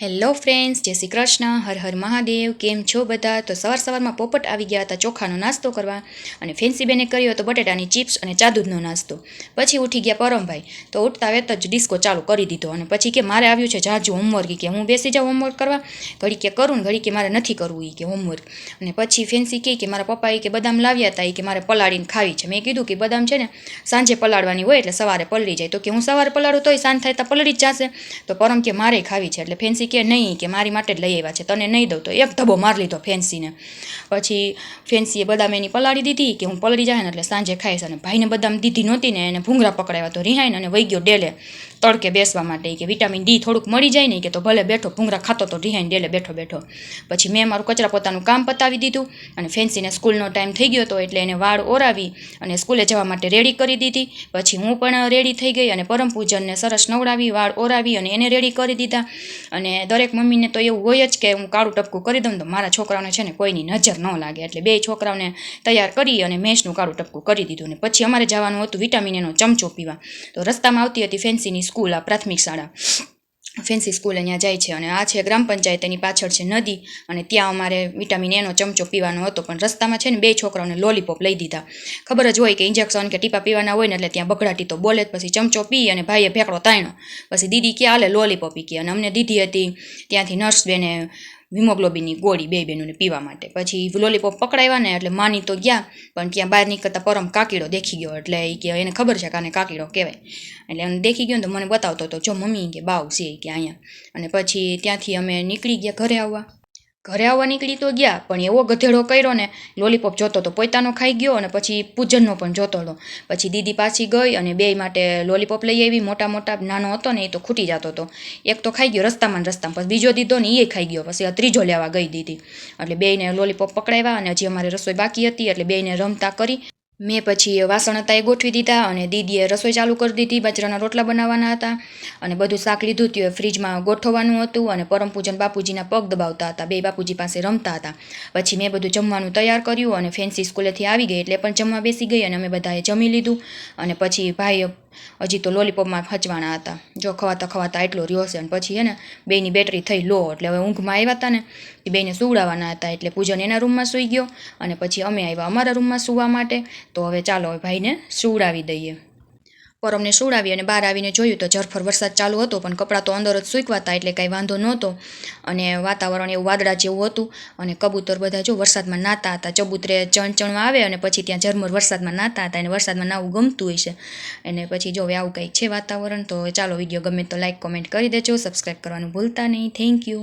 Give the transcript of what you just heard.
Hello friends, જય શ્રી કૃષ્ણ, હર હર મહાદેવ, કેમ છો બધા? તો સવાર સવારમાં પોપટ આવી ગયા હતા ચોખાનો નાસ્તો કરવા અને ફેન્સી બેને કર્યો હતો બટેટાની ચિપ્સ અને ચા દૂધનો નાસ્તો. પછી ઉઠી ગયા પરમભાઈ, તો ઉઠતા વેત જ ડિસ્કો ચાલુ કરી દીધો અને પછી કે મારે આવ્યું છે જાજુ હોમવર્ક કે હું બેસી જાઉં હોમવર્ક કરવા, ઘડી કે કરું ને ઘડી કે મારે નથી કરવું એ કે હોમવર્ક. અને પછી ફેન્સી કહે કે મારા પપ્પાએ કે બદામ લાવ્યા હતા એ કે મારે પલાળીને ખાવી છે. મેં કીધું કે બદામ છે ને સાંજે પલાળવાની હોય એટલે સવારે પલળી જાય. તો કે હું સવારે પલાળું તોય સાંજ થાય તો પલળી જ જશે. તો પરમ કે મારે ખાવી છે એટલે ફેન્સી કે નહીં, કે મારી માટે જ લઈ આવ્યા છે, તને નહીં દઉં તો એક ધબો મારી લીધો ફેન્સીને. પછી ફેન્સીએ બદામ એની પલાળી દીધી કે હું પલળી જાય ને એટલે સાંજે ખાઈશ અને ભાઈને બદામ દીધી નહોતી ને એને ભૂંગરા પકડાવ્યા તો રિહાઈને અને વહી ગયો ડેલે. તડકે બેસવા માટે કે વિટામિન ડી થોડુંક મળી જાય ને કે તો ભલે બેઠો, ભૂંગળા ખાતો તો રિહાઈને ડેલે બેઠો બેઠો. પછી મેં મારું કચરા પોતાનું કામ પતાવી દીધું અને ફેન્સીને સ્કૂલનો ટાઈમ થઈ ગયો હતો એટલે એને વાળ ઓરાવી અને સ્કૂલે જવા માટે રેડી કરી દીધી. પછી હું પણ રેડી થઈ ગઈ અને પરમ પૂજનને સરસ નવડાવી, વાળ ઓરાવી અને એને રેડી કરી દીધા. અને દરેક મમ્મીને તો એવું હોય જ કે હું કાળું ટપકું કરી દઉં તો મારા છોકરાઓને છે ને કોઈની નજર ન લાગે. એટલે બે છોકરાઓને તૈયાર કરી અને મેષનું કાળું ટપકું કરી દીધું. અને પછી અમારે જવાનું હતું વિટામિન એનો ચમચો પીવા. તો રસ્તામાં આવતી હતી ફેન્સીની સ્કૂલ, આ પ્રાથમિક શાળા. ફેન્સી સ્કૂલ અહીંયા જાય છે અને આ છે ગ્રામ પંચાયત એની પાછળ છે નદી અને ત્યાં અમારે વિટામિન એનો ચમચો પીવાનો હતો, પણ રસ્તામાં છે ને બે છોકરાઓને લોલીપોપ લઈ દીધા. ખબર જ હોય કે ઇન્જેક્શન કે ટીપા પીવાના હોય ને એટલે ત્યાં બગડાટી તો બોલે જ, પછી ચમચો પી અને ભાઈએ ફેંકડો તાણ્યો પછી દીદી ક્યાં હાલે લોલીપોપ કે. અને અમને દીધી હતી ત્યાંથી નર્સ બેને હિમોગ્લોબિનની ગોળી બે બહેનોને પીવા માટે. પછી લોલીપોપ પકડાવ્યા ને એટલે માની તો ગયા, પણ ત્યાં બહાર નીકળતા પરમ કાકીડો દેખી ગયો. એટલે એ કે એને ખબર છે કે આને કાકીડો કહેવાય. એટલે એને દેખી ગયો ને તો મને બતાવતો હતો, જો મમ્મી કે બાવ છે કે અહીંયા. અને પછી ત્યાંથી અમે નીકળી ગયા ઘરે આવવા. ઘરે આવવા નીકળી તો ગયા, પણ એવો ગધેડો કર્યો ને લોલીપોપ જોતો તો પોતાનો ખાઈ ગયો અને પછી પૂજનનો પણ જોતો હતો પછી દીદી પાછી ગઈ અને બે માટે લોલીપોપ લઈ આવી, મોટા મોટા, નાનો હતો ને એ તો ખૂટી જતો હતો એક તો ખાઈ ગયો રસ્તામાં રસ્તામાં, પછી બીજો દીધો ને એ ખાઈ ગયો, પછી ત્રીજો લેવા ગઈ દીદી. એટલે બેયને લોલીપોપ પકડાવ્યા અને હજી અમારે રસોઈ બાકી હતી, એટલે બેયને રમતા કરી મેં પછી વાસણ હતા એ ગોઠવી દીધા અને દીદીએ રસોઈ ચાલુ કરી દીધી, બાજરાના રોટલા બનાવવાના હતા અને બધું શાક લીધું હતું ફ્રીજમાં ગોઠવવાનું હતું અને પરમ પૂજન બાપુજીના પગ દબાવતા હતા, બે બાપુજી પાસે રમતા હતા. પછી મેં બધું જમવાનું તૈયાર કર્યું અને ફેન્સી સ્કૂલેથી આવી ગઈ એટલે પણ જમવા બેસી ગઈ અને અમે બધાએ જમી લીધું અને પછી ભાઈ હજી તો લોલીપોપમાં ફચવાના હતા. જો ખવાતા ખવાતા એટલો રહ્યો છે અને પછી એને બેની બેટરી થઈ લો એટલે હવે ઊંઘમાં આવ્યા હતા ને, એ બેને સુવડાવવાના હતા એટલે પૂજન એના રૂમમાં સૂઈ ગયો અને પછી અમે આવ્યા અમારા રૂમમાં સૂવા માટે. તો હવે ચાલો ભાઈને સુવડાવી દઈએ. પરમને સુવડાવી અને બહાર આવીને જોયું તો ઝરફર વરસાદ ચાલુ હતો, પણ કપડાં તો અંદર જ સૂકવાતા, એટલે કાંઈ વાંધો નહોતો. અને વાતાવરણ એવું વાદળા જેવું હતું અને કબૂતર બધા જો વરસાદમાં નાતા હતા. ચબૂતરે ચણચણમાં આવે અને પછી ત્યાં ઝરમર વરસાદમાં નાતા હતા અને વરસાદમાં નાવું ગમતું હોય છે. અને પછી જો આવું કંઈક છે વાતાવરણ, તો ચાલો વીડિયો ગમે તો લાઈક કોમેન્ટ કરી દેજો. સબસ્ક્રાઈબ કરવાનું ભૂલતા નહીં. Thank you